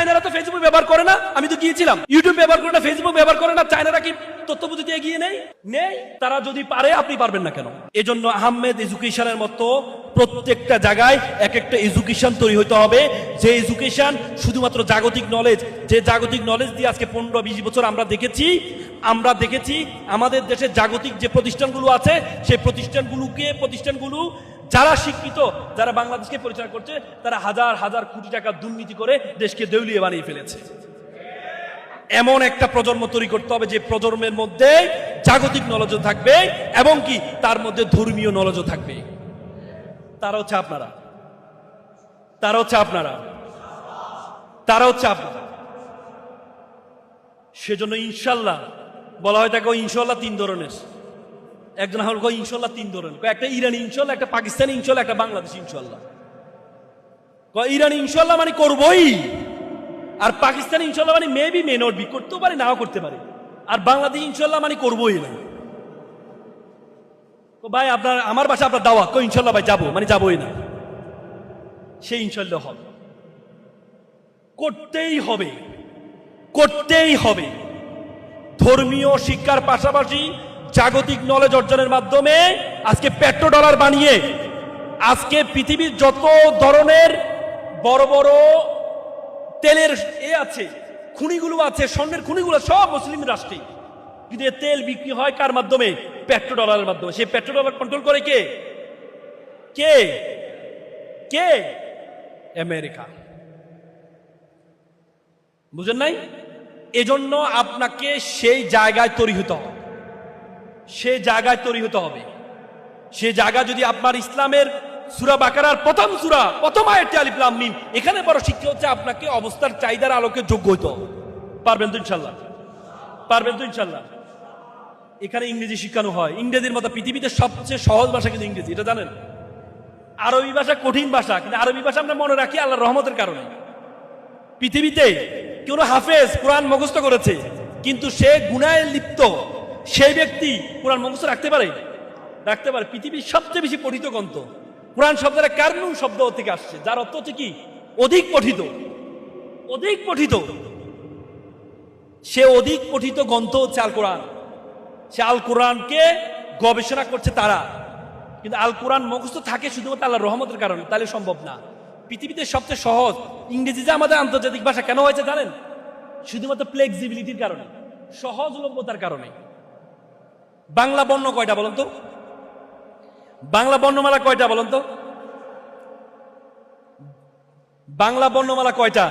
চায়নারা তো ফেসবুক ব্যবহার করে না। আমি তো গিয়েছিলাম। ইউটিউব ব্যবহার করে না ফেসবুক ব্যবহার করে না, চায়নারা কি তথ্য প্রযুক্তি এগিয়ে নেই? নেই। তারা যদি পারে, আপনি পারবেন না কেন? এজন্য আহমেদ এডুকেশনের মতো প্রত্যেকটা জায়গায় এক একটা এডুকেশন তৈরি হতে হবে। যে এডুকেশন শুধুমাত্র জাগতিক নলেজ যে জাগতিক নলেজ দিয়ে আজকে পনেরো, বিশ বছর আমরা দেখেছি আমরা দেখেছি আমাদের দেশে জাগতিক যে প্রতিষ্ঠানগুলো আছে, সেই প্রতিষ্ঠানগুলোকে, প্রতিষ্ঠানগুলো যারা শিক্ষিত, যারা বাংলাদেশকে পরিচালনা করছে, তারা হাজার হাজার কোটি টাকা দুর্নীতি করে দেশকে দেউলিয়ে বানিয়ে ফেলেছে। এমন একটা প্রজন্ম তৈরি করতে হবে যে প্রজন্মের মধ্যে জাগতিক নলেজও থাকবে এবং কি তার মধ্যে ধর্মীয় নলেজও থাকবে। তারা হচ্ছে আপনারা। তারা হচ্ছে আপনারা। তারা হচ্ছে আপনারা। সেজন্য ইনশাল্লাহ বলা হয় তাকে ইনশাল্লাহ তিন ধরনের। একজন হল কয় ইনশাল্লাহ তিন ধরনের। কয় একটা ইরানি ইনশাল্লাহ একটা পাকিস্তানি ইনশাল্লাহ একটা বাংলাদেশ ইনশাল্লাহ কয় ইরানি ইনশাল্লাহ মানে করবই। আর পাকিস্তানি ইনশাল্লাহ মানে মেবি মে নট বি করতেও পারে, নাও করতে পারে। আর বাংলাদেশ ইনশাল্লাহ মানে করবোই না। ভাই, আপনার, আমার বাসা আপনার দাওয়া কই ইনশাল্লাহ ভাই যাব মানে যাবোই না। সে ইনশাল্লাহ হবে। করতেই হবে। করতেই হবে। ধর্মীয় শিক্ষার পাশাপাশি জাগতিক নলেজ অর্জনের মাধ্যমে আজকে পেট্রো ডলার বানিয়ে আজকে পৃথিবীর যত ধরনের বড় বড় তেলের এ আছে, খুনিগুলো আছে, স্বর্ণের খুনিগুলো সব মুসলিম রাষ্ট্রে। কিন্তু তেল বিক্রি হয় কার মাধ্যমে? পেট্রো ডলারের মাধ্যমে। সেই পেট্রো ডলার কন্ট্রোল করে কে? কে? কে? আমেরিকা। বুঝেন নাই? এজন্য আপনাকে সেই জায়গায় তৈরি হতে হবে। সে জায়গায় তৈরি হতে হবে। সে জায়গা যদি আপনার ইসলামের সুরা বাকারার প্রথম সুরা, প্রথম আয়াতটি আলিফ লাম মিম, এখানে বড় শিক্ষা হচ্ছে আপনাকে অবস্থার চাহিদার আলোকে যোগ্য হইতে হবে। পারবেন তো ইনশাল্লাহ পারবেন তো ইনশাল্লাহ এখানে ইংরেজি শিক্ষানো হয়। ইংরেজির মতো পৃথিবীতে সবচেয়ে সহজ ভাষা কিন্তু ইংরেজি, এটা জানেন? আরবি ভাষা কঠিন ভাষা, কিন্তু আরবি ভাষা আমরা মনে রাখি আল্লাহ রহমতের কারণে। পৃথিবীতে কেউ হাফেজ কোরআন মুখস্থ করেছে, কিন্তু সে গুনায় লিপ্ত। সেই ব্যক্তি কোরআন মুখস্থ রাখতে পারে? রাখতে পারে। পৃথিবীর সবচেয়ে বেশি পঠিত গ্রন্থ। কোরআন শব্দের কারনুন শব্দ থেকে আসছে, যার অর্থ হচ্ছে কি? অধিক পঠিত। অধিক পঠিত। সে অধিক পঠিত গ্রন্থ হচ্ছে আল কোরআন সে আল কোরআনকে গবেষণা করছে তারা। কিন্তু আল কোরআন মুখস্থ থাকে শুধুমাত্র আল্লাহ রহমতের কারণে, তাহলে সম্ভব না। পৃথিবীতে সবচেয়ে সহজ ইংরেজি যে আমাদের আন্তর্জাতিক ভাষা কেন হয়েছে জানেন? শুধুমাত্র ফ্লেক্সিবিলিটির কারণে, সহজলভ্যতার কারণে। বাংলা বর্ণ কয়টা বলুন তো? বাংলা বর্ণমালা কয়টা বলুন তো? বাংলা বর্ণমালা কয়টা?